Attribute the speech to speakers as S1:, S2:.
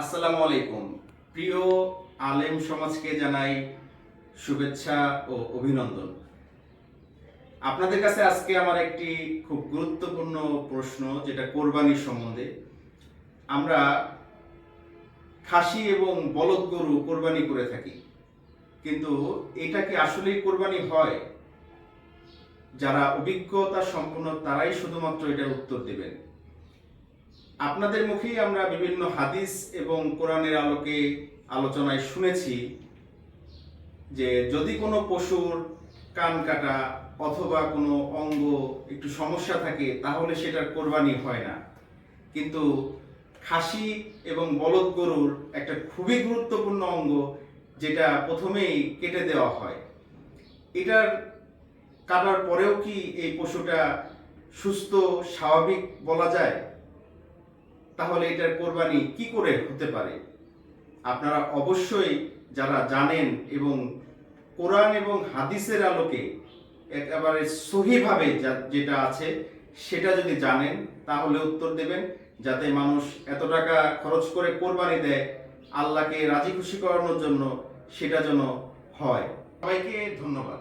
S1: আসসালামু আলাইকুম। প্রিয় আলেম সমাজকে জানাই শুভেচ্ছা ও অভিনন্দন। আপনাদের কাছে আজকে আমার একটি খুব গুরুত্বপূর্ণ প্রশ্ন, যেটা কোরবানির সম্বন্ধে। আমরা খাসি এবং বলদ গরু কোরবানি করে থাকি, কিন্তু এটা কি আসলেই কোরবানি হয়? যারা অভিজ্ঞতা সম্পন্ন তারাই শুধুমাত্র এটার উত্তর দেবেন। আপনাদের মুখেই আমরা বিভিন্ন হাদিস এবং কোরআনের আলোকে আলোচনায় শুনেছি যে যদি কোনো পশুর কান কাটা অথবা কোনো অঙ্গ একটু সমস্যা থাকে, তাহলে সেটার কোরবানি হয় না। কিন্তু খাসি এবং বলদ গরুর একটা খুবই গুরুত্বপূর্ণ অঙ্গ যেটা প্রথমেই কেটে দেওয়া হয়। এটার কাটার পরেও কি এই পশুটা সুস্থ, স্বাভাবিক বলা যায়? তাহলে এটার কোরবানি কি করে হতে পারে? আপনারা অবশ্যই যারা জানেন এবং কোরআন এবং হাদিসের আলোকে একেবারে সহিভাবে যেটা আছে, সেটা যদি জানেন, তাহলে উত্তর দেবেন, যাতে মানুষ এত টাকা খরচ করে কোরবানি দেয়, আল্লাহকে রাজি খুশি করানোর জন্য সেটা যেন হয়। সবাইকে ধন্যবাদ।